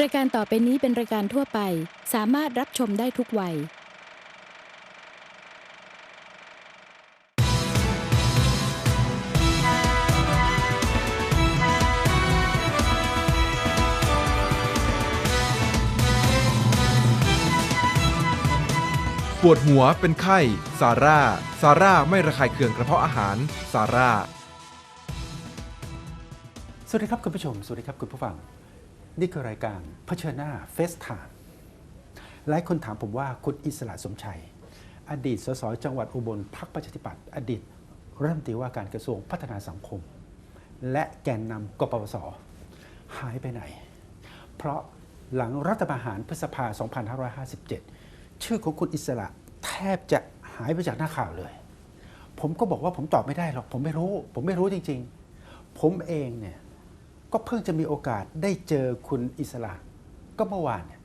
รายการต่อไปนี้เป็นรายการทั่วไป สามารถรับชมได้ทุกวัย ปวดหัวเป็นไข้ ซาร่า ซาร่าไม่ระคายเคืองกระเพาะอาหาร ซาร่า สวัสดีครับคุณผู้ชม สวัสดีครับคุณผู้ฟัง นี่คือรายการเผชิญหน้าเฟสไทม์หลายคนถามผมว่าคุณอิสระสมชัย อดีตสสจังหวัดอุบลพรรคประชาธิปัตย์อดีตรัฐมนตรีว่าการกระทรวงพัฒนาสังคม และแกนนำกปปสหายไปไหน เพราะหลังรัฐประหารพฤษภา 2557 ชื่อของคุณอิสระแทบจะหายไปจากหน้าข่าวเลย ผมก็บอกว่าผมตอบไม่ได้หรอก ผมไม่รู้ ผมไม่รู้จริง ๆ ผมเองเนี่ย ก็เพิ่งจะมีโอกาสได้เจอคุณอิสระ ก็เมื่อวานเนี่ย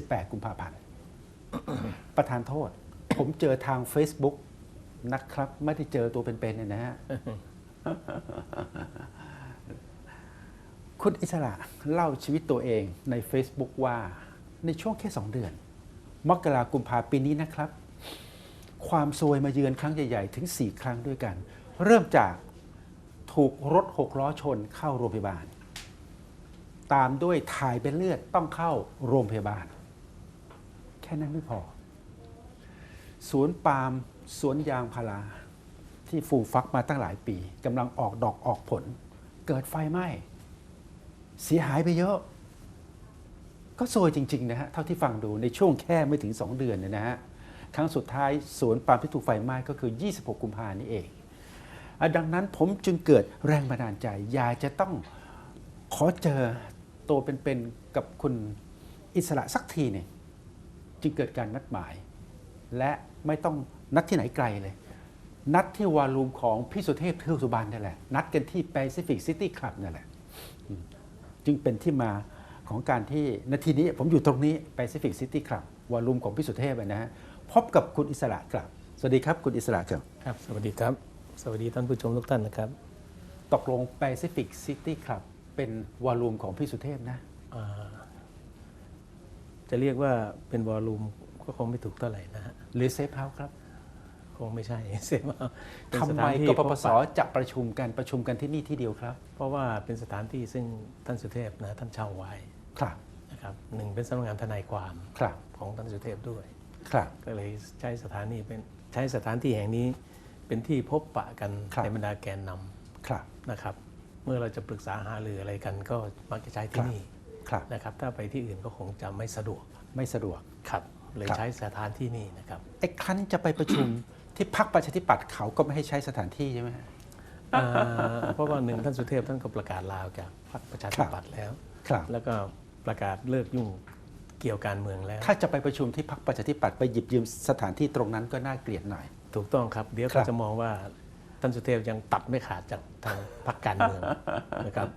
28 กุมภาพันธ์ ประธานโทษ ผมเจอทาง Facebook นะครับ ไม่ได้เจอตัวเป็นๆเนี่ยนะฮะ คุณอิสระเล่าชีวิตตัวเองใน Facebook ว่าในช่วงแค่ 2 เดือน มกรากุมภาปีนี้นะครับ ความซวยมาเยือนครั้งใหญ่ ๆ ถึง 4 ครั้งด้วยกัน เริ่มจากถูกรถหกล้อชนเข้าโรงพยาบาล ตามด้วยถ่ายเป็นเลือดต้องเข้าโรงพยาบาล แค่นั้นไม่พอ สวนปาล์มสวนยางพาราที่ฟูฟักมาตั้งหลายปีกำลังออกดอกออกผล เกิดไฟไหม้เสียหายไปเยอะ ก็ซวยจริง ๆ นะฮะ เท่าที่ฟังดูในช่วงแค่ไม่ถึง 2 เดือนเนี่ยนะฮะ ครั้งสุดท้ายสวนปาล์มที่ถูกไฟไหม้ก็คือ 26 กุมภานี่เอง ดังนั้นผมจึงเกิดแรงบันดาลใจ อยากจะต้องขอเจอ ตัวเป็นๆกับคุณอิสระสักทีหนึ่งจึงเกิดการนัดหมาย และไม่ต้องนัดที่ไหนไกลเลย นัดที่วาลูมของพี่สุเทพเทือกสุบานนั่นแหละ นัดกันที่ Pacific City Club นั่นแหละ จึงเป็นที่มาของการที่นาทีนี้ผมอยู่ตรงนี้ Pacific City Club วอลลุ่มของพี่สุเทพนะฮะพบกับคุณอิสระครับ สวัสดีครับคุณอิสระครับครับ สวัสดีครับ สวัสดีท่านผู้ชมทุกท่านนะครับ ตกลง Pacific City Club เป็นวอลลุ่มของพี่สุเทพนะ อ่าจะเรียกว่าเป็นวอลลุ่มก็คงไม่ถูกเท่าไหร่นะฮะหรือเซฟเฮาส์ครับคงไม่ใช่ เซว่าเป็นทำสไมถานที่กปพปบสปะจะประชุมกันประชุมกันที่นี่ที่เดียวครับ เพราะว่าเป็นสถานที่ซึ่งท่านสุเทพนะท่านเช่าไว้ครับ นะครับหนึ่งเป็นสำนักงานทนายความครับ ของท่านสุเทพด้วย ครับ ก็เลยใช้สถานีเป็นใช้สถานที่แห่งนี้เป็นที่พบปะกันครับ ในบรรดาแกนนำครับ นะครับเมื่อเราจะปรึกษาหารืออะไรกันก็มักจะใช้ที่นี่ครับนะครับ ถ้าไปที่อื่นก็คงจะไม่สะดวกไม่สะดวกครับเลยครับใช้สถานที่นี่นะครับไอ้ครั้นจะไปประชุมที่พักประชาธิปัตย์เขาก็ไม่ให้ใช้สถานที่ใช่ไหมฮะอ่าเพราะว่าหนึ่งท่านสุเทพท่านก็ประกาศลาออกจากพรรคประชาธิปัตย์แล้วครับแล้วก็ประกาศเลิกยุ่งเกี่ยวการเมืองแล้ว ถ้าจะไปประชุมที่พักประชาธิปัตย์ไปหยิบยืมสถานที่ตรงนั้นก็น่าเกลียดหน่อย ถูกต้องครับ เดี๋ยวครัเขาบจะมองว่า ท่านสุเทพยังตัดไม่ขาดจากทางพรรคการเมืองนะครับ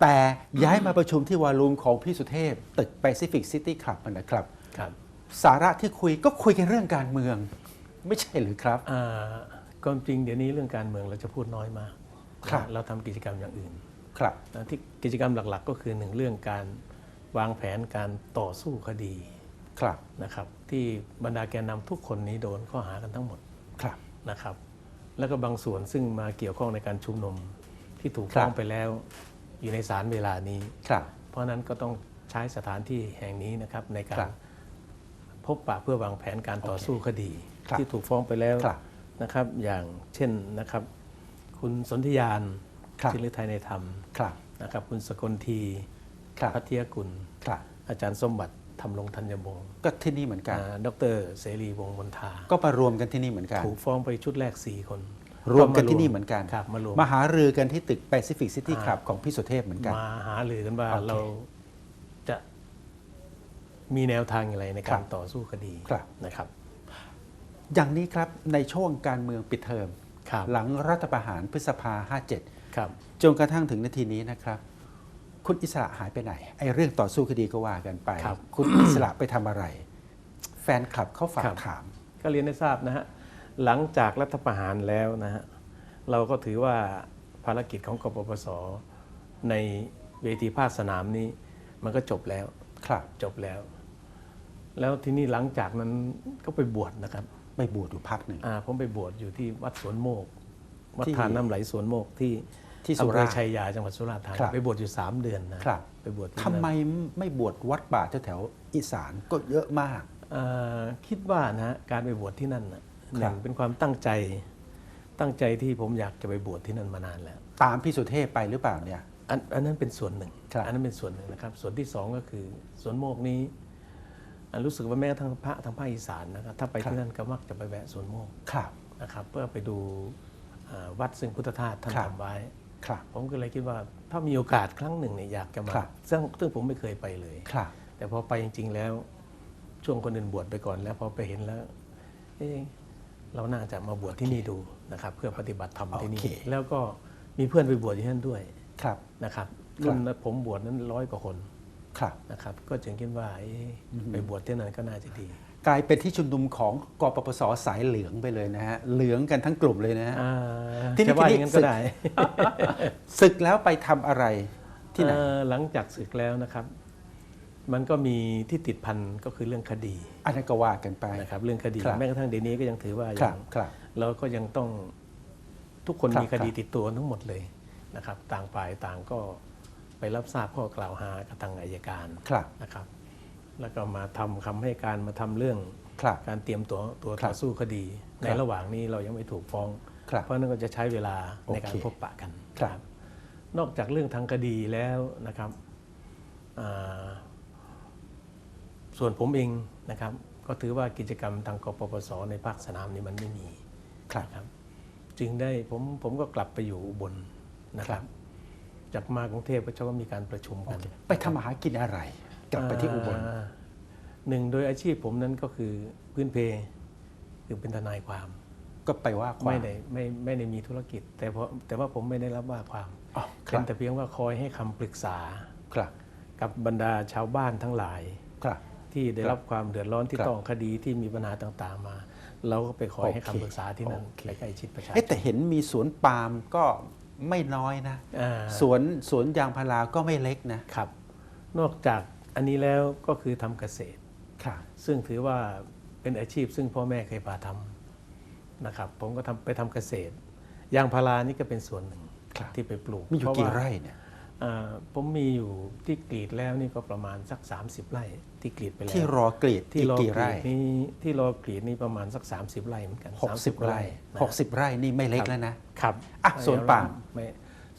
แต่ย้ายมาประชุมที่วาลูมของพี่สุเทพ ตึก Pacific City Club นั่นนะครับครับ สาระที่คุยก็คุยกันเรื่องการเมือง ไม่ใช่หรือครับอ่าความจริงเดี๋ยวนี้เรื่องการเมืองเราจะพูดน้อยมากครับเราทำกิจกรรมอย่างอื่น ครับนะที่กิจกรรมหลักๆ ก็คือหนึ่งเรื่องการวางแผนการต่อสู้คดีครับนะครับ ที่บรรดาแกนนำทุกคนนี้โดนข้อหากันทั้งหมดครับนะครับ แล้วก็บางส่วนซึ่งมาเกี่ยวข้องในการชุมนุมที่ถูกครับฟ้องไปแล้วอยู่ในศาลเวลานี้ครับเพราะฉะนั้นก็ต้องใช้สถานที่แห่งนี้นะครับในกาครัรบพบปะเพื่อวางแผนการต่อโอเคสู้คดีครับที่ถูกฟ้องไปแล้วครับนะครับ อย่างเช่นนะครับ คุณสนธิยานครับชิลไทยในธรรมครับนะครับ คุณสกลทีครับพัทยกุลครับอาจารย์สมบัติธ รรมรงธัญบงศ์ก็ที่นี่เหมือนกันอ่าดรเสรีวงศ์มนทาก็มารวมกันที่นี่เหมือนกันถูกฟ้องไปชุดแรก 4 คน รวมกันที่นี่เหมือนกันครับมารวมมาหารือกันที่ตึก Pacific City อ่า Club ของพี่สุเทพเหมือนกัน มาหารือกันว่าโอเคเราจะมีแนวทางอย่างไรในครัการบต่อสู้คดีครับนะครับ อย่างนี้ครับในช่วงการเมืองปิดเทอมครับหลังรัฐประหารพฤษภา 57ครับจนกระทั่งถึงนาทีนี้นะครับ คุณอิสระหายไปไหนไอ้เรื่องต่อสู้คดีก็ว่ากันไปครับคุณอิสระไปทำอะไร แฟนคลับเขาฝาครักบถาม ก็เรียนให้ทราบนะฮะหลังจากรัฐประหารแล้วนะฮะเราก็ถือว่าภารกิจของกปปสในเวทีภาคสนามนี้ มันก็จบแล้วครับ จบแล้ว แล้วทีนี้หลังจากนั้นก็ไปบวชนะครับไปบวชอยู่พักหนึ่ง อ่าผมไปบวชอยู่ที่วัดสวนโมก วัดที่ ทานน้ำไหลสวนโมกที่ ที่สุอำเภราอษฎร์ชัยยาจังหวัดสุราษฎร์ธานีครับไปบวชอยู่ 3 เดือนนะครับไปบวชที่ทำไมนั่นไม่บวชวัดป่าแถวๆอีสานก็เยอะมากอ่าคิดว่านะฮะการไปบวชที่นั่นน่ะหครันึ่บงเป็นความตั้งใจตั้งใจที่ผมอยากจะไปบวชที่นั่นมานานแล้ว ตามพี่สุเทพไปหรือเปล่าเนี่ยอันอันนั้นเป็นส่วนหนึ่งครับอันนั้นเป็นส่วนหนึ่งนะครับ ส่วนที่สองก็คือสวนโมกนี้อ่ารู้สึกว่าแม้กระทั้งพระทางภาคอีสานนะครับถ้าไปที่นั่นก็มักจะไปแวะสวนโมกครับนะครับ เพื่อไปดูอ่าวัดซึ่งพุทธทาสท่านครับทำไว้ ครับ ผมก็เลยคิดว่าถ้ามีโอกาสครั้งหนึ่งเนี่ยอยากจะมา ครับซึ่งซึ่งผมไม่เคยไปเลย ครับ แต่พอไปจริง ๆ แล้ว ช่วงคนอื่นบวชไปก่อนแล้วพอไปเห็นแล้วเอ๊ะเราน่าจะมาบวชที่นี่ดูนะครับ เพื่อปฏิบัติธรรมที่นี่ โอเค แล้วก็มีเพื่อนไปบวชที่นั่นด้วยครับ นะครับครับรุ่นผมบวชนั้นร้อยกว่าคนครับ นะครับ ก็จึงคิดว่าเอ๊ะไปบวชที่นั่นก็น่าจะดี กลายเป็นที่ชุมนุมของกปปสสายเหลืองไปเลยนะฮะเหลืองกันทั้งกลุ่มเลยนะฮะอ่าที่นี่จะว่าที่อนี่ย่างนั้นศึก็กได้ศึกแล้วไปทำอะไรที่ไหนเอ่อหลังจากศึกแล้วนะครับ มันก็มีที่ติดพันก็คือเรื่องคดีอันนั้นก็ว่ากันไป นะครับ เรื่องคดีครับ แม้กระทั่งเดี๋ยวนี้ก็ยังถือว่าครัยับงครับ เราก็ยังต้องทุกคนครับมีคดีครับ ติดตัวทั้งหมดเลยนะครับ ต่างฝ่ายต่างก็ไปรับทราบข้อกล่าวหากับทางอายการครับ นะครับ แล้วก็มาทำคำให้การมาทำเรื่องครับการเตรียมตัวตัวครัต่บอสู้คดีครับในระหว่างนี้เรายังไม่ถูกฟ้องครับเพราะนั่นก็จะใช้เวลาในการโอเคพบปะกันครับนะนอกจากเรื่องทางคดีแล้วนะครับอ่าส่วนผมเองนะครับ ก็ถือว่ากิจกรรมทางกปปสในภาคสนามนี้มันไม่มีครับนะครับจึงได้ผมผมก็กลับไปอยู่อุบลนะคครัรับบจากมากรุงเทพก็จะก็มีการประชุมกัน ไปทำอาหากินอะไร กลับไปที่อุบลาหนึ่งโดยอาชีพผมนั้นก็คือพื้นเพคือเป็นทนายความก็ไปว่าความไม่ได้ไม่ไม่ได้มีธุรกิจ แต่เพราะแต่ว่าผมไม่ได้รับว่าความอ๋อคเป็รันบแต่เพียงว่าคอยให้คำปรึกษาครับ กับบรรดาชาวบ้านทั้งหลายครับ ที่ได้รับความเดือดร้อนที่ครับต้องคดีที่มีปัญหาต่างๆมา เราก็ไปคอยให้โอคำเคปรึกษาที่นั่นโอเคใกล้ๆชิดประชาชเอ๊ะนแต่เห็นมีสวนปาล์มก็ไม่น้อยนะอ่าสวนสวนยางพาราก็ไม่เล็กนะครับ นอกจาก อันนี้แล้วก็คือทำเกษตรครับซึ่งถือว่าเป็นอาชีพซึ่งพ่อแม่เคยพาทำนะครับ ผมก็ทำไปทำเกษตร ยางพารานี่ก็เป็นส่วนหนึ่งครับที่ไปปลูกมีอยู่เพาะกี่ว่าไร่เนี่ยอ่าผมมีอยู่ที่กรีดแล้วนี่ก็ประมาณสัก 30 ไร่ที่กรีดไปแล้วที่รอกรีดที่อีกรอกี่กรีไร่ดนี่ที่รอกรีดนี่ประมาณสัก 30 ไร่เหมือนกันหกสิบ30ไร่นะหกสิบไร่นี่ไม่เล็กแล้วนะครับอะสวนปาล์มไม่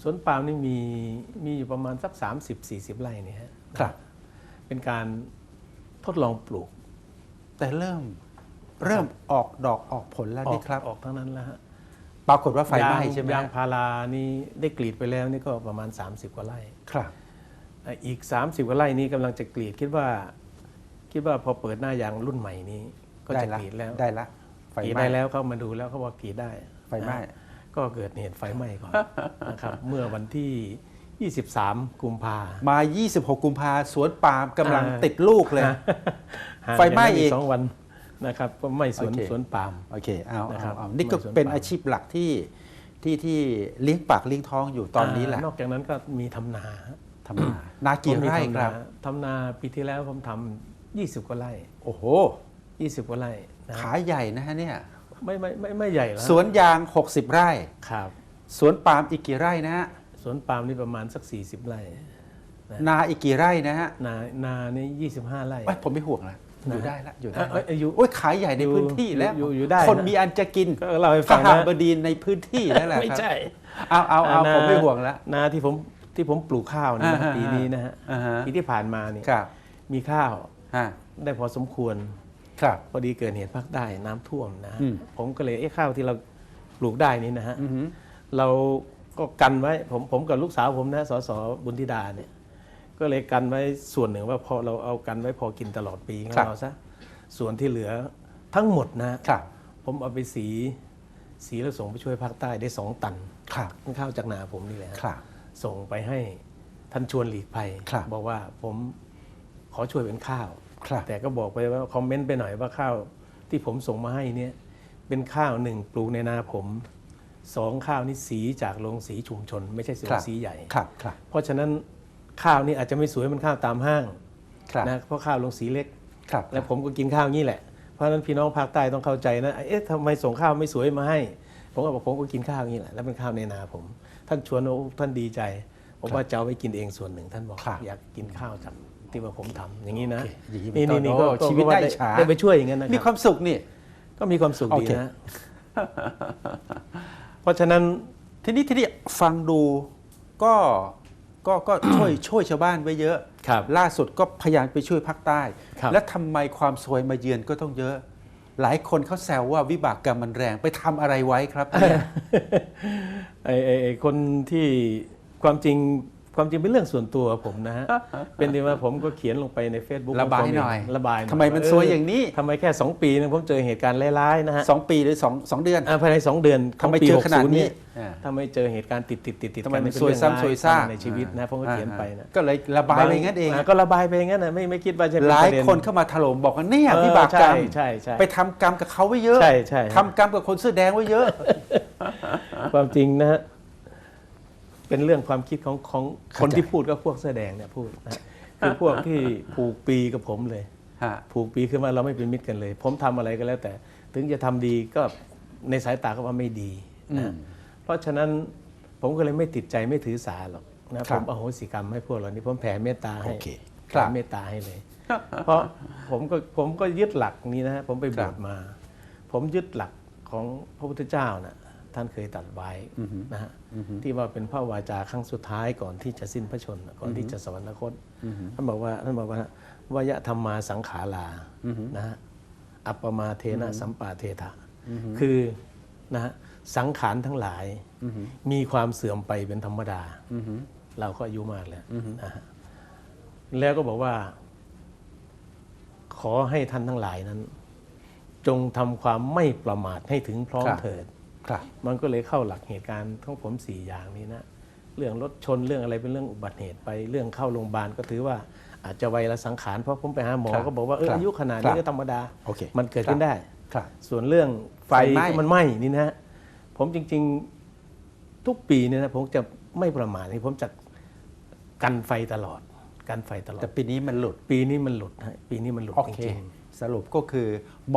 สวนปาล์มนี่มีมีอยู่ประมาณสัก 30-40 ไร่เนี่ยฮะครับ เป็นการทดลองปลูก แต่เริ่มเริ่มออกดอกออกผลแล้วออนี่กครับออกทั้งนั้นแล้วฮะปรากฏว่าไฟไหม้ยางใช่ไหมยางพารานี่ได้กรีดไปแล้วนี่ก็ประมาณ 30 กว่าไร่ครับอะอีก 30 กว่าไร่นี้กำลังจะกรีดคิดว่า คิดว่าพอเปิดหน้ายางรุ่นใหม่นี้ ก็ได้จะละกรีดแล้วได้ละไฟกรีดไหม้ได้แล้วเขามาดูแล้วเขาบอกกรีดได้ ไฟไหม้นะก็เกิดเหตุไฟไหม้ก่อนนะครับเมื่อวันที่ 23 กุมภามา 26 กุมภาสวนปาล์มกำลังอ่าติดลูกเลยห่างไฟไหม้จากนั้นอีกสองวันนะครับก็ไหม้สวนโอเคสวนปาล์มโอเคเอานะคเอารับเอานี่ก็ไม่สวนเป็นปาล์มอาชีพหลักที่ที่ที่เลี้ยงปากเลี้ยงท้องอยู่ตอนนี้แหละานอกจากนั้นก็มีทำนาทำนา นากี่ผมมีไร่ทำคนารับทำนาปีที่แล้วผมทำ20กว่าไร่ โอ้โห20กว่าไร่นะขาใหญ่นะฮะเนี่ยไม่ไม่ไม่ไม่ใหญ่แล้วสวนยาง 60 ไร่ครับ สวนปาล์มอีกกี่ไร่นะฮะ สวนปาล์มนี่ประมาณสัก 40 ไร่นาอีกกี่ไร่นะฮะ นานานี่25ไร่เอ้ยผมไม่ห่วงละอยู่นะได้ละอยู่ได้เอ้ยเอ้ยอยู่โอ้ยขายใหญ่ในอยู่พื้นที่แล้วอยู่อยู่ได้คนนะมีอันจะกินก็เล่าให้ขฟังหานะบดีในพื้นที่แล้วแหละไม่ครับใช่เอาเอาเอานาผมไม่ห่วงละนาที่ผมที่ผมปลูกข้าวเนยนะอ่าฮะปีนี้นะฮะอ่าฮะปีที่ผ่านมาเนี่ยครับมีข้าวฮะได้พอสมควรครับพอดีเกิดเหตุภาคใต้น้ำท่วมนะฮะอืมผมก็เลยไอ้ข้าวที่เราปลูกได้นี่นะฮะอือหือเรา ก็กันไว้ผมผมกับลูกสาวผมนะสสบุญธิดาเนี่ยก็เลยกันไว้ส่วนหนึ่งว่าพอเราเอากันไว้พอกินตลอดปีของเราซะส่วนที่เหลือทั้งหมดนะครับ ผมเอาไปสีสีแล้วส่งไปช่วยภาคใต้ได้สองตันครับข้าวจากนาผมนี่แหละฮะครับส่งไปให้ท่านชวนหลีกภัยครับบอกว่าผมขอช่วยเป็นข้าวครับแต่ก็บอกไปว่าคอมเมนต์ไปหน่อยว่าข้าวที่ผมส่งมาให้เนี่ยเป็นข้าวหนึ่งปลูกในนาผม สองข้าวนี่สีจากโรงสีชุมชน ไม่ใช่โรงสีใหญ่ครับครับเพราะฉะนั้นข้าวนี่อาจจะไม่สวยเหมันข้าวตามห้างครับนะเพราะข้าวลงสีเล็กครับแล้วผมก็กินข้าวงี้แหละเพราะฉะนั้นพี่น้องภาคใต้ต้องเข้าใจนะเอ๊ะทำไมส่งข้าวไม่สวยมาให้ ผมก็บอกผมก็กินข้าวงี้แหละแล้วเป็นข้าวในนาผม ท่านชวนโอ้ท่านดีใจผมว่าจะเอาไปกินเองส่วนหนึ่งท่านบอกครับอยากกินข้าวจากที่ว่าผมทำอย่างนี้นะโอเคอย่างนี้นี่เป็นต้นี่นนี่ก็โอ้ก็ชีวิตก็ได้ได้ฉาได้ไปช่วยอย่างนั้นนะมีคครับวามสุขนี่ก็มีความสุขโอดีเคนะ เพราะฉะนั้นทีนี้ทีนี้ฟังดูก็ก็ก็ช่วยช่วยชาวบ้านไว้เยอะ ครับ ล่าสุดก็พยายามไปช่วยภาคใต้ ครับ และทำไมความซวยมาเยือนก็ต้องเยอะ หลายคนเขาแซวว่าวิบากกรรมมันแรงไปทำอะไรไว้ครับเนี่ย ไอ้ไอ้ไอ้คนที่ความจริง ความจริงเป็นเรื่องส่วนตัวผมนะฮะ เป็นที่ว่าผมก็เขียนลงไปใน Facebook ระบายของผมเงหน่อย ระบายหอยทำไมมันซวยอย่างนี้ทำไมแค่ 2 ปีนึงผมเจอเหตุการณ์ร้ายๆนะฮะสองปีหรือสองสองเดือนอ่าภายใน 2 เดือนขทำองไมปีเจอขนาด60นี้เยอ่าทำไมเจอเหตุการณ์ติดติดติดติดทำไมกัมันเป็ซวยเรื่องซ้ำซวยซากในชีวิตนะผมก็เขียนไปนะก็เลยระบายไปงั้นเองาก็ระบายไปงั้นนะไม่ไม่คิดว่าจะเป็นหลาปยระเด็นคนเข้ามาถล่มบอกว่าเนี่ยเออวิบากกรรมใช่ใช่ไปทำกรรมกับเขาไว้เยอะใช่ใช่ทำกรรมกับคนเสื้อแดงไว้เยอะ ความจริงนะฮะ เป็นเรื่องความคิดของของเข้าใจคนที่พูดก็พวกเสื้อแดงเนี่ยพูดนะคือพวกที่ผูกปีกับผมเลยฮะผูกปีคือว่าเราไม่เป็นมิตรกันเลย ผมทำอะไรก็แล้วแต่ ถึงจะทำดีก็ในสายตาก็ว่าไม่ดีอืนะมเพราะฉะนั้นผมก็เลยไม่ติดใจไม่ถือสาหรอกนะครัผบมอโหสิกรรมให้พวกเรานี่ผมแผ่เมตตาให้โอเคครับแผ่เมตตาให้เลย เพราะผมก็ผมก็ยึดหลักนี้นะผมไปบวชมา ผมยึดหลักของพระพุทธเจ้านะ ท่านเคยตรัดไว้นะฮะที่ว่าเป็นพระวาจาครั้งสุดท้ายก่อนที่จะสิ้นพระชนม์ก่อนที่จะสวรรคตท่านบอกว่าท่านบอกว่าวายธรรมาสังขารานะฮะอัปปมาเทนะสัมปาเทถะคือนะฮะสังขารทั้งหลายมีความเสื่อมไปเป็นธรรมดาเราก็อายุมากแล้วนะฮะแล้วก็บอกว่า ขอให้ท่านทั้งหลายนั้น จงทำความไม่ประมาทให้ถึงพร้อมครับเถิดครับ มันก็เลยเข้าหลักเหตุการณ์ของผมสี่อย่างนี้นะ เรื่องรถชนเรื่องอะไรเป็นเรื่องอุบัติเหตุไป เรื่องเข้าโรงพยาบาลก็ถือว่าอาจจะวัยละสังขารเพราะผมไปหาหมอครับก็บอกว่าเออครับอายุขนาดครันี้บก็ธรรมดาโอเคมันเกิดขึ้นได้ครับส่วนเรื่องไฟไฟไหม้ที่มันไหม้นี่นะฮะผมจริงๆทุกปีเนี่ยนะผมจะไม่ประมาทนี่ผมจะกันไฟตลอดกันไฟตลอด แต่ปีนี้มันหลุดปีนี้มันหลุดฮะปีนี้มันหลุดโอจเคริง สรุปก็คือ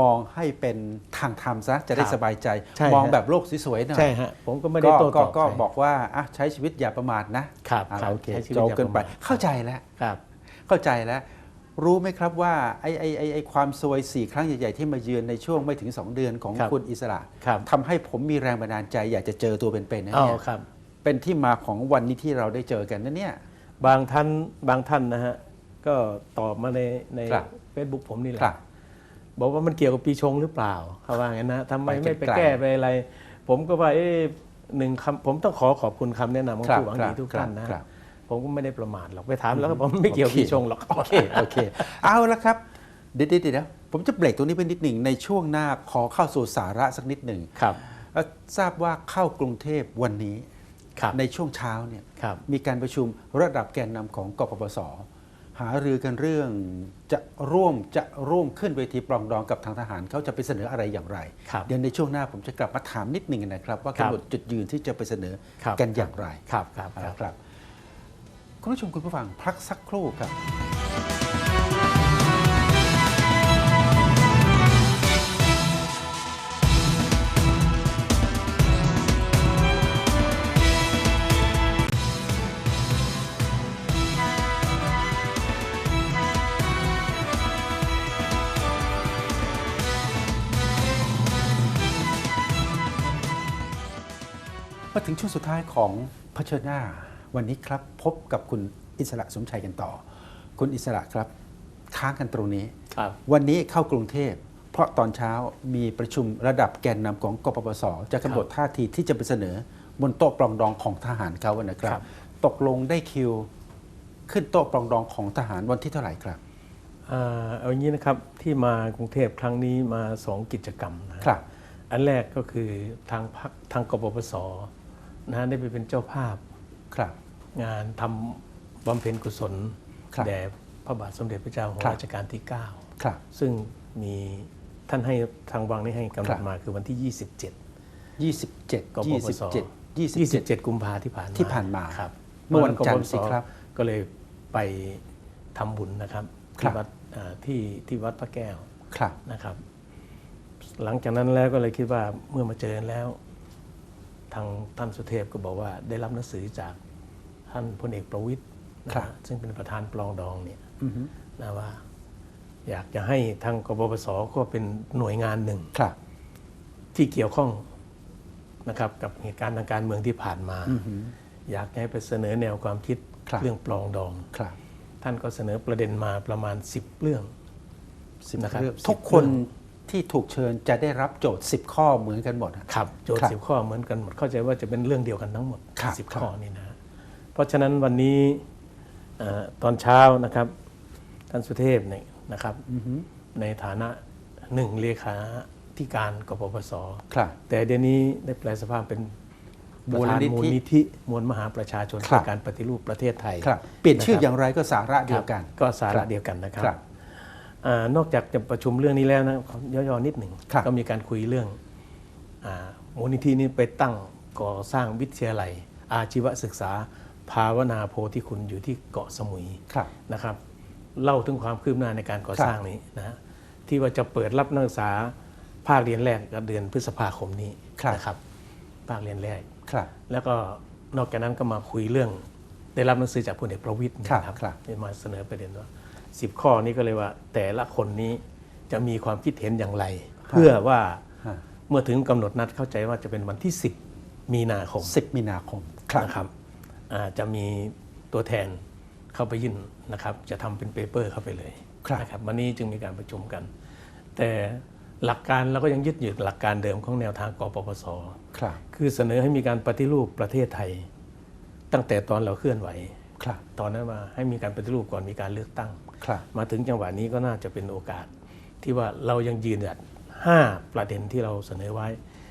มองให้เป็นทางธรรมซะจะได้ครับสบายใจ ใช่มองฮะแบบโลกสวยๆหน่อๆยใช่ฮะผมก็ไม่ได้ก็โต้ตก็อบก็ใคร บอกว่าอะใช้ชีวิตอย่าประมาทนะครับอะครับโอเคใช้ชีวิตโจอย่าเกินไปประมาท เข้าใจแล้ว ครับ เข้าใจแล้ว รู้ไหมครับว่าไอ้ไอ้ไอ้ไอ้ความซวยสี่ครั้งใหญ่ ๆ ที่มาเยือนในช่วงไม่ถึง 2 เดือนของครับ คุณอิสระครับทำให้ผมมีแรงบันดาลใจอยากจะเจอตัวเป็นๆนะอ๋อเนี่ยครับ เป็นที่มาของวันนี้ที่เราได้เจอกันนะเนี่ย บางท่านบางท่านนะฮะ ก็ตอบมาในใน ครับเฟซบุ๊กผมนี่แหละ ครับ บอกว่ามันเกี่ยวกับปีชงหรือเปล่าเขาว่างั้นนะทำไมไปไม่ไปไกลๆแก้ไปอะไร ผมก็ว่าเอ๊ะหนึ่งคำผมต้องขอขอบคุณคำแนะนำของครับผู้หวังครัดีบทุกท่านครันะบครับผมก็ไม่ได้ประมาทหรอกไปถามแล้วก็ผมไม่เกี่ยวกับปีชงหรอกโอเคโอเค เอาละครับเดี๋ยวเดี๋ยวเดี๋ยวผมจะเบรกตรงนี้ไปนิดหนึ่งในช่วงหน้าขอเข้าสู่สาระสักนิดหนึ่งครับเอ่อทราบว่าเข้ากรุงเทพวันนี้ครับในช่วงเช้าเนี่ยครับมีการประชุมระดับแกนนำของกปปส หารือกันเรื่องจะร่วมจะร่วมขึ้นเวทีปรองดองกับทางทหารเขาจะไปเสนออะไรอย่างไร ครับเดี๋ยวในช่วงหน้าผมจะกลับมาถามนิดหนึ่งนะครับว่าครับกำหนดจุดยืนที่จะไปเสนอครับ กันอย่างไรครับครับครับครับคุณผู้ชมคุณผู้ฟังพักสักครู่ครับ ช่วงสุดท้ายของเผชิญหน้า วันนี้ครับพบกับคุณอิสระสมชัยกันต่อ คุณอิสระครับค้างกันตรงนี้ ครับวันนี้เข้ากรุงเทพ เพราะตอนเช้ามีประชุมระดับแกนนำของกปปสจะกำหนดท่าทีที่จะไปเสนอบนโต๊ะปรองดองของทหารเขานะครัครับ บ ตกลงได้คิว ขึ้นโต๊ะปรองดองของทหารวันที่เท่าไหร่ครับ อ่าเอาอย่างนี้นะครับที่มากรุงเทพครั้งนี้มาสองกิจกรรมนะครับ อันแรกก็คือทางพรรคทางกปปส นะได้ไปเป็นเจ้าภาพครับ งานทำบำเพ็ญกุศลครับแด่พระบาทสมเด็จพระเจ้าของครับรัชกาลที่ครับ9ซึ่งมีท่านให้ทางวังนี้ให้กำหนครัดบมาคือวันที่ 27 27กปปส27 27 27 กุมภาที่ผ่านมาที่ผ่านมาครับ เมื่อวันจันทร์กปปสิครับ ก็เลยไปทำบุญนะครับครัที่บวัดอ่าที่ที่วัดพระแก้วครับนะครับ หลังจากนั้นแล้วก็เลยคิดว่าเมื่อมาเจอกันแล้ว ทางท่านสุเทพก็บอกว่าได้รับหนังสือจากท่านพลเอกประวิตยนะครัฮะบซึ่งเป็นประธานปลองดองเนี่ยอือฮึนะว่า อยากจะให้ทางกบพศก็เป็นหน่วยงานหนึ่ง ครับ ที่เกี่ยวข้องนะครับกับเหตุการณ์ทางการเมืองที่ผ่านมาอือฮึอยากให้ไปเสนอแนวความคิดครับ เรื่องปลองดอง ครับท่านก็เสนอประเด็นมาประมาณ 10 เรื่อง สิบนะครับเรื่องสิบทุกคนเรื่อง ที่ถูกเชิญจะได้รับโจทย์ 10 ข้อเหมือนกันหมดอะครับโจทครัย์บสิบข้อเหมือนกันหมดเข้าใจว่าจะเป็นเรื่องเดียวกันทั้งหมดครับสิบครับข้อนี่นะเพราะฉะนั้นวันนี้เอ่อตอนเช้านะครับท่านสุเทพเนี่ยนะครับอือฮึในฐานะหนึ่งเลขาธิการกปปสครับแต่เดี๋ยวนี้ได้แปลสภาพเป็นประธานมูมูลลนิธินิธิมวลมหาประชาชนครับเพื่อการปฏิรูปประเทศไทยครับเปลี่ยนชื่อนะครับอย่างไรก็สาระเดียวกันครับก็สาครัระบเดียวกันนะครับครับ อานอกจากจะประชุมเรื่องนี้แล้วนะขอย่อๆนิดหนึ่งครับก็มีการคุยเรื่องอามูลนิธินี้ไปตั้งก่อสร้างวิทยาลัย อาชีวศึกษา ภาวนาโพธิคุณอยู่ที่เกาะสมุยครับนะครับ เล่าถึงความคืบหน้าในการก่อครับสร้างนี้นะฮะที่ว่าจะเปิดรับนักศึกษาภาคเรียนแรกก็เดือนพฤษภาคมนี้นะครับ ภาคเรียนแรกครับ แล้วก็นอกจากนั้นก็มาคุยเรื่อง ได้รับหนังสือจากพลเอกประวิตยครับนะครับครับที่มาเสนอประเด็นว่า สิบข้อนี้ก็เลยว่า แต่ละคนนี้จะมีความคิดเห็นอย่างไร เพื่อว่าฮะเมื่อถึงกำหนดนัดเข้าใจว่าจะเป็นวันที่ 10 มีนาคม 10 มีนาคมนะครับอ่าจะมีตัวแทนเข้าไปยื่นนะครับ จะทำเป็นเปเปอร์เข้าไปเลยครับนะครับวันนี้จึงมีการประชุมกัน แต่หลักการเราก็ยังยึดอยู่หลักการเดิมของแนวทางกปปสครับคือเสนอให้มีการปฏิรูปประเทศไทย ตั้งแต่ตอนเราเคลื่อนไหว ครับตอนนั้นมาให้มีการปฏิรูปก่อนมีการเลือกตั้ง ครับมาถึงจังหวะนี้ก็น่าจะเป็นโอกาส ที่ว่าเรายังยืนหยัดห้าประเด็นที่เราเสนอไว้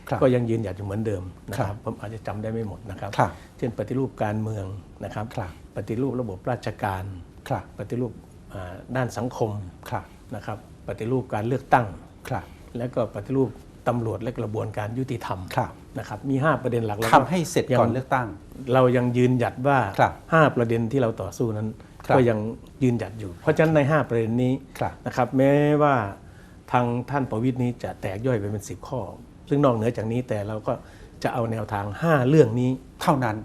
ครับก็ยังยืนหยัดอยู่เหมือนเดิมนะคครัรับบผมอาจจะจำได้ไม่หมดนะครับ ครับ เช่นปฏิรูปการเมืองนะครับ ครับปฏิรูประบบราชการ ครับปฏิรูปอ่าด้านสังคมครับนะครับปฏิรูปการเลือกตั้ง ครับและก็ปฏิรูปตำรวจและกระบวนการยุติธรรม ครับ นะครับมี 5 ประเด็นหลักแล้วทำให้เสร็จก่อนเลือกตั้ง เรายังยืนหยัดว่า ครับ5 ประเด็นที่เราต่อสู้นั้น ครับก็ยังยืนหยัดอยู่ เพราะฉะนั้นใน 5 ประเด็นนี้ครับนะครับแม้ว่าทางท่านประวิทย์นี้จะแตกย่อยไปเป็น 10 ข้อ ซึ่งนอกเหนือจากนี้แต่เราก็จะเอาแนวทาง 5 เรื่องนี้เท่านั้น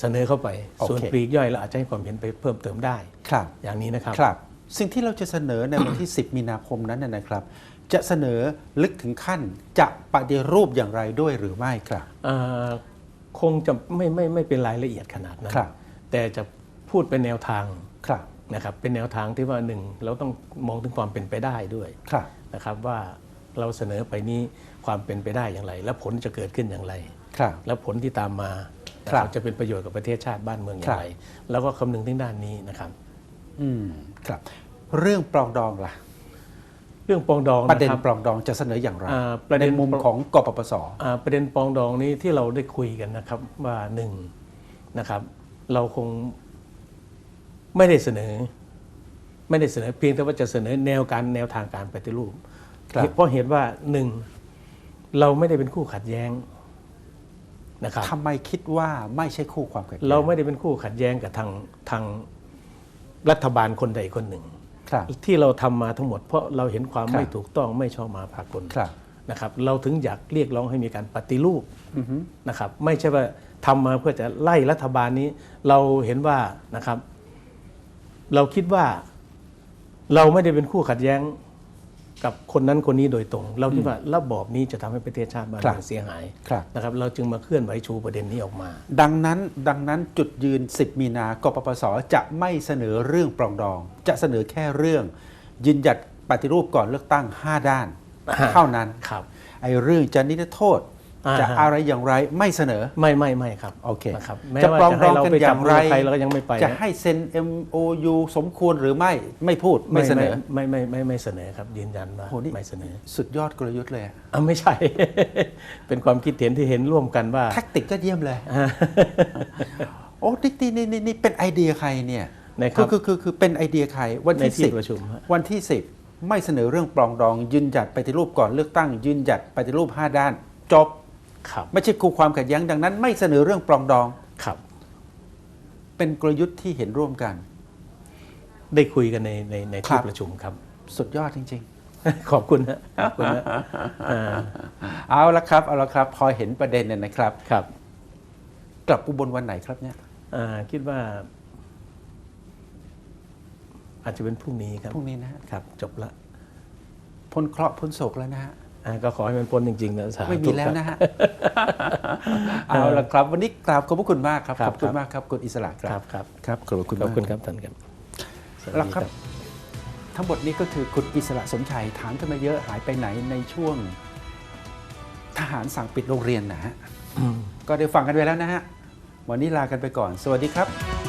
เสนอเข้าไป โอเค ส่วนปลีกย่อยเราอาจจะให้ความเห็นไปเพิ่มเติมได้ ครับ อย่างนี้นะครับ ครับ สิ่งที่เราจะเสนอในวันที่ 10 มีนาคมนั้นนะนะครับ จะเสนอลึกถึงขั้นจะปฏิรูปอย่างไรด้วยหรือไม่ครับอ่าคงจะไม่ไม่ไม่เป็นรายละเอียดขนาดนั้นครับแต่จะพูดเป็นแนวทางครับนะครับเป็นแนวทางที่ว่าหนึ่งเราต้องมองถึงความเป็นไปได้ด้วยครับนะครับว่าเราเสนอไปนี้ความเป็นไปได้อย่างไร และผลจะเกิดขึ้นอย่างไรครับและผลที่ตามมาครับจะเป็นประโยชน์กับประเทศชาติบ้านเมืองอย่างไร แล้วก็คำนึงถึงด้านนี้นะครับ อืมครับ เรื่องปรองดองล่ะเรื่องปรองดองประเด็นนะครับปรองดองจะเสนออย่างไรอ่าประเด็นในมุมของกปปสอ่าประเด็นปรองดองนี้ที่เราได้คุยกันนะครับว่าหนึ่งนะครับ เราคงไม่ได้เสนอ ไม่ได้เสนอเพียงแต่ว่าจะเสนอแนวการแนวทางการปฏิรูปครับเพราะเหตุว่าหนึ่งเราไม่ได้เป็นคู่ขัดแย้งนะครับทำไมคิดว่าไม่ใช่คู่ความขัดแย้งเราไม่ได้เป็นคู่ขัดแย้งกับทางทางรัฐบาลคนใดคนหนึ่งครับ ที่เราทำมาทั้งหมด เพราะเราเห็นความครับไม่ถูกต้องไม่ชอบมาพากลครับนะครับเราถึงอยากเรียกร้องให้มีการปฏิรูปอือฮึนะครับไม่ใช่ว่าทำมาเพื่อจะไล่รัฐบาลนี้ เราเห็นว่านะครับ เราคิดว่า เราไม่ได้เป็นคู่ขัดแย้ง กับคนนั้นคนนี้โดยตรง เราคิดว่าระบอบนี้จะทำให้ประเทศชาติบ้านครับเมืองเสียหายครับนะครับเราจึงมาเคลื่อนไหวชูประเด็นนี้ออกมา ดังนั้นดังนั้นจุดยืน 10 มีนากปปสจะไม่เสนอเรื่องปรองดอง จะเสนอแค่เรื่อง ยืนหยัดปฏิรูปก่อนเลือกตั้ง 5 ด้านอ่าเท่านั้นครับไอ้เรื่องจะนิรโทษอ่า จะอะไรอย่างไรไม่เสนอไม่ไม่ไม่ครับโอเคนะครับแม้จะว่าปรองจะดให้องเรากันไปอจัย่าบงมืไรอใครเราก็ยังไม่ไปจะนะให้เซ็น MOU สมควรหรือไม่ไม่พูดไม่เสนอไม่ไม่ไม่ไม่เสนอครับยืนยันว่าโหนี่ไม่เสนอ สุดยอดกลยุทธ์เลยอะอะไม่ใช่ เป็นความคิดเห็นที่เห็นร่วมกันว่าแท็กติกก็เยี่ยมเลยโอ้นี่นี่นี่นี่เป็นไอเดียใครเนี่ยนะครับคือคือคือคือเป็นไอเดียใครวันในที่ที่สิบประชุมฮะวันที่10ไม่เสนอเรื่องปรองดอง ยืนหยัดปฏิรูปก่อนเลือกตั้ง ยืนหยัดปฏิรูป 5 ด้านจบ ครับไม่ใช่คู่ความขัดแย้งดังนั้น ไม่เสนอเรื่องปรองดองครับ เป็นกลยุทธ์ที่เห็นร่วมกัน ได้คุยกันในในในครัที่บประชุมครับ สุดยอดจริงขอบคุณนะขอบคุณนะอ่าๆเอาละครับเอาละครับ พอเห็นประเด็นเนี่ยนะครับ ครับ กลับอุบลวันไหนครับเนี่ยอ่าคิดว่า อาจจะเป็นพรุ่งนี้ครับพรุ่งนี้นะฮะครับ จบละพ้นเคราะห์พ้นโศกแล้วนะฮะอ่า ก็ขอให้มันพ้นจริงๆนะสาธุไม่มีแล้วครับนะฮะ เอาละครับ วันนี้กราบขอบพระคุณมากครับ ครัขบอบคุณมากครับคุณอิสระคครัรับบครับครับขอบคุณขอบมากคุณครับท่านครับสวัสแล้วดีครับ ทั้งหมดนี้ก็คือคุณอิสระสมชัยถามกันมาเยอะหายไปไหนในช่วง ทหารสั่งปิดโรงเรียนนะฮะอืมก็ได้ฟังกันไปแล้วนะฮะ วันนี้ลากันไปก่อน สวัสดีครับ